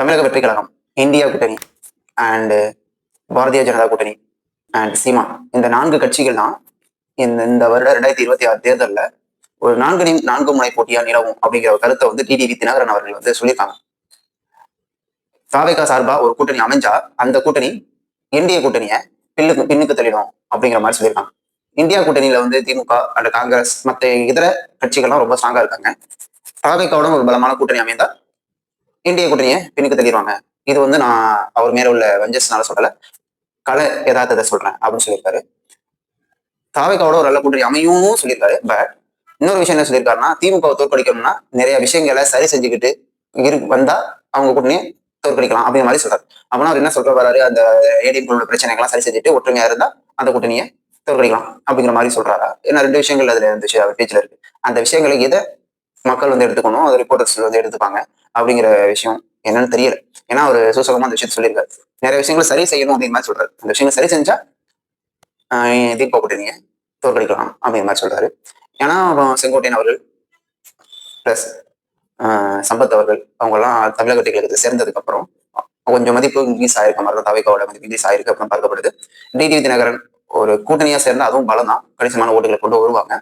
தமிழக வெற்றி கழகம் இந்தியா கூட்டணி அண்டு பாரதிய ஜனதா கூட்டணி அண்ட் சீமா. இந்த நான்கு கட்சிகள் தான் இந்த இந்த வருட ரெண்டாயிரத்தி இருபத்தி ஆறு தேர்தலில் ஒரு நான்கு நி- நான்கு முனை போட்டியா நிலவும் அப்படிங்கிற ஒரு கருத்தை வந்து டிடிவி தினகரன் அவர்கள் வந்து சொல்லியிருக்காங்க. தாவேகா சார்பா ஒரு கூட்டணி அமைஞ்சா அந்த கூட்டணி இந்திய கூட்டணியை பின்னுக்கு பின்னுக்கு தள்ளிடும் அப்படிங்கிற மாதிரி சொல்லியிருக்காங்க. இந்தியா கூட்டணியில வந்து திமுக அண்ட் காங்கிரஸ் மற்ற இதர கட்சிகள்லாம் ரொம்ப ஸ்ட்ராங்கா இருக்காங்க. தாவேக்காவோட ஒரு பலமான கூட்டணி அமைந்தா இந்திய கூட்டணியை பின்னுக்கு தள்ளிடுவாங்க. இது வந்து நான் அவர் மேல உள்ள வஞ்சஸ்னால சொல்லல. கலை யதார்த்தத்தை சொல்றேன் அப்படின்னு சொல்லியிருக்காரு. தாவேக்காவோட ஒரு நல்ல கூட்டணி அமையும் சொல்லியிருக்காரு. பட் இன்னொரு விஷயம் என்ன சொல்லியிருக்காருன்னா திமுகவை தோற்கடிக்கணும்னா நிறைய விஷயங்களை சரி செஞ்சுக்கிட்டு இரு வந்தா அவங்க கூட்டணியை தோற்கடிக்கலாம் அப்படிங்கிற மாதிரி சொல்றாரு. அப்படின்னா அவர் என்ன சொல்ற வராரு? அந்த ஏடிஎம் உள்ள பிரச்சனைகள்லாம் சரி செஞ்சுட்டு ஒற்றுமையா இருந்தா அந்த கூட்டணியை தோற்கடிக்கலாம் அப்படிங்கிற மாதிரி சொல்றாரா? ஏன்னா ரெண்டு விஷயங்கள் அதுல இருந்துச்சு அவர் பேச்சுல இருக்கு. அந்த விஷயங்களை எதை மக்கள் வந்து எடுத்துக்கணும் அது ரிப்போர்ட்டர்ஸ் வந்து எடுத்துப்பாங்க. அப்படிங்கிற விஷயம் என்னன்னு தெரியல. ஏன்னா ஒரு சூசகமா அந்த விஷயத்த சொல்லியிருக்காரு. நிறைய விஷயங்களை சரி செய்யணும் அப்படிங்கிற மாதிரி சொல்றாரு. அந்த விஷயங்களை சரி செஞ்சா தீர்ப்பா தீபா தோற்கடிக்கலாம் அப்படிங்கிற மாதிரி சொல்றாரு. ஏன்னா அப்புறம் செங்கோட்டையன் அவர்கள் பிளஸ் சம்பத் அவர்கள் அவங்கெல்லாம் தமிழக வெற்றி கழகத்தில் சேர்ந்ததுக்கு அப்புறம் கொஞ்சம் மதிப்பு இன்க்ரீஸ் ஆயிருக்க மாதிரி தான் தவிகாவோட மதிப்பு இன்க்ரீஸ் ஆயிருக்கு அப்படின்னு பார்க்கப்படுது. டிடிவி தினகரன் ஒரு கூட்டணியா சேர்ந்தா அதுவும் பலம் தான் கணிசமான ஓட்டுகளை கொண்டு வருவாங்க.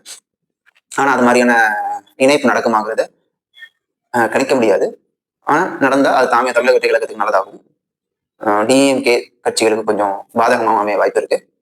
ஆனா அது மாதிரியான இணைப்பு நடக்குமாங்கிறது கணிக்க முடியாது. ஆனால் நடந்தால் அது தாமே தமிழக வெற்றி கழகத்துக்கு நல்லதாகும் டிஎம்கே கட்சிகளுக்கு கொஞ்சம் பாதகமாக அமைய வாய்ப்பு இருக்கு.